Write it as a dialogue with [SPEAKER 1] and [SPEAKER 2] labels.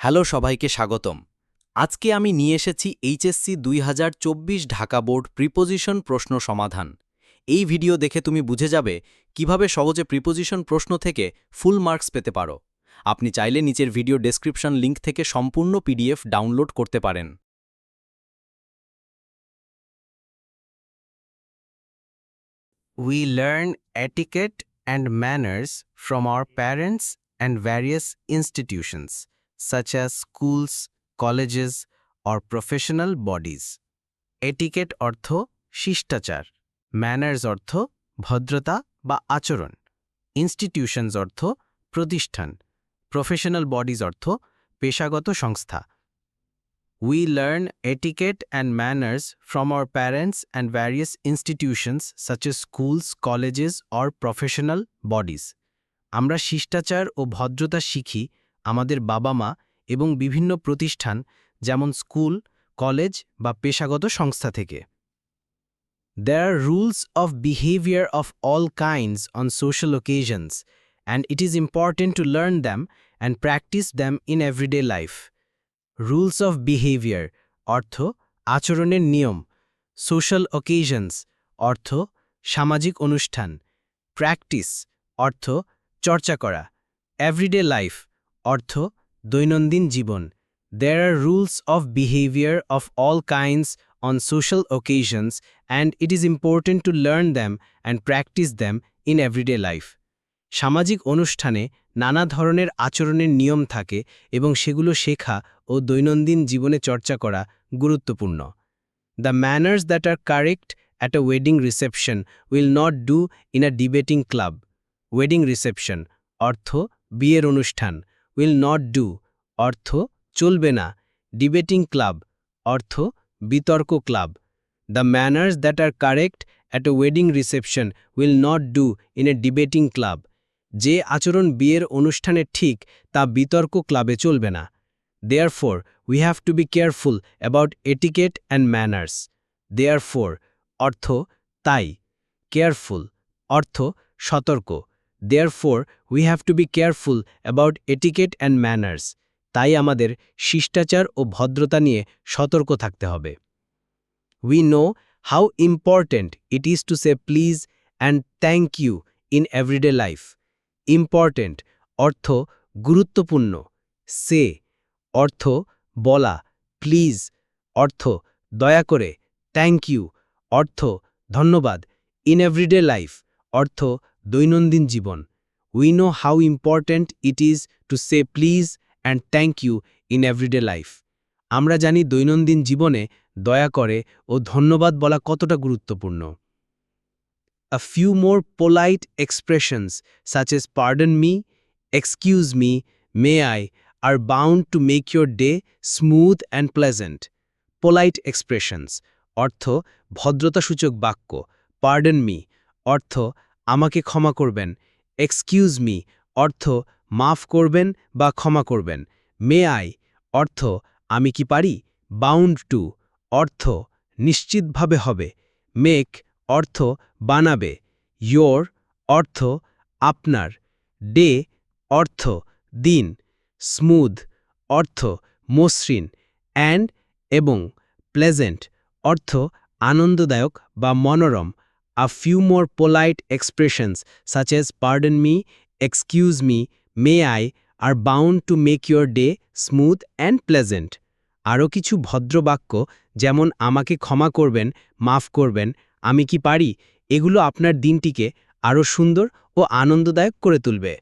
[SPEAKER 1] Hello সবাইকে স্বাগতম। আজকে আমি নিয়ে এসেছি এইচএসসি দুই হাজার চব্বিশ ঢাকা বোর্ড প্রিপোজিশন প্রশ্ন সমাধান। এই ভিডিও দেখে তুমি বুঝে যাবে কীভাবে সহজে প্রিপোজিশন প্রশ্ন থেকে ফুল মার্কস পেতে পারো। আপনি চাইলে নিচের ভিডিও ডেসক্রিপশন লিংক থেকে সম্পূর্ণ পিডিএফ ডাউনলোড করতে পারেন।
[SPEAKER 2] We learn etiquette and manners from our parents and various institutions, such as schools, colleges, or professional bodies. Etiquette অর্থ শিষ্টাচার ম্যানার্স অর্থ ভদ্রতা বা আচরণ ইনস্টিটিউশনস অর্থ প্রতিষ্ঠান প্রফেশনাল বডিজ অর্থ পেশাগত সংস্থা We learn etiquette and manners from our parents and various institutions such as schools, colleges or professional bodies. আমরা শিষ্টাচার ও ভদ্রতা শিখি আমাদের বাবা মা এবং বিভিন্ন প্রতিষ্ঠান, যেমন স্কুল, কলেজ বা পেশাগত সংস্থা থেকে। There are rules of behaviour of all kinds on social occasions and it is important to learn them and practise them in everyday life rules of behaviour অর্থ আচরণের নিয়ম। সোশ্যাল ওকেশনস অর্থ সামাজিক অনুষ্ঠান। প্র্যাকটিস অর্থ চর্চা করা। এভরিডে লাইফ অর্থ, দৈনন্দিন জীবন। There are rules of behaviour of all kinds on social occasions and it is important to learn them and practise them in everyday life সামাজিক অনুষ্ঠানে নানা ধরনের আচরণের নিয়ম থাকে এবং সেগুলো শেখা ও দৈনন্দিন জীবনে চর্চা করা গুরুত্বপূর্ণ। The manners that are correct at a wedding reception will not do in a debating club wedding reception অর্থ, বিয়ের অনুষ্ঠান। উইল নট ডু অর্থ চলবে না। ডিবেটিং ক্লাব অর্থ বিতর্ক club the manners that are correct at a wedding reception will not do in a debating club যে আচরণ বিয়ের অনুষ্ঠানে ঠিক, তা বিতর্ক ক্লাবে চলবে না। Therefore we have to be careful about etiquette and manners therefore অর্থ তাই। কেয়ারফুল অর্থ সতর্ক। For we have to be careful about etiquette and manners তাই আমাদের শিষ্টাচার ও ভদ্রতা নিয়ে সতর্ক থাকতে হবে। We know how important it is to say please and thank you in everyday life important অর্থ গুরুত্বপূর্ণ। সে অর্থ বলা প্লিজ অর্থ দয়া করে থ্যাংক ইউ অর্থ ধন্যবাদ ইন এভরিডে লাইফ অর্থ দৈনন্দিন জীবন। We know how important it is to say please and thank you in everyday life আমরা জানি দৈনন্দিন জীবনে দয়া করে ও ধন্যবাদ বলা কতটা গুরুত্বপূর্ণ। A few more polite expressions such as pardon me excuse me may I are bound to make your day smooth and pleasant polite expressions অর্থ ভদ্রতাসূচক বাক্য পার্ডন মি অর্থ আমাকে ক্ষমা করবেন। এক্সকিউজ মি অর্থ, মাফ করবেন বা ক্ষমা করবেন। মে আই অর্থ, আমি কি পারি? বাউন্ড টু অর্থ, নিশ্চিতভাবে হবে। মেক অর্থ, বানাবে। ইয়োর অর্থ, আপনার। ডে অর্থ, দিন। স্মুথ অর্থ, মসৃণ। অ্যান্ড এবং প্লেজেন্ট অর্থ, আনন্দদায়ক বা মনোরম। আ few more polite expressions such as pardon me, excuse me, may I are bound to make your day smooth and pleasant. আরও কিছু ভদ্র বাক্য যেমন আমাকে ক্ষমা করবেন মাফ করবেন আমি কি পারি এগুলো আপনার দিনটিকে আরও সুন্দর ও আনন্দদায়ক করে তুলবে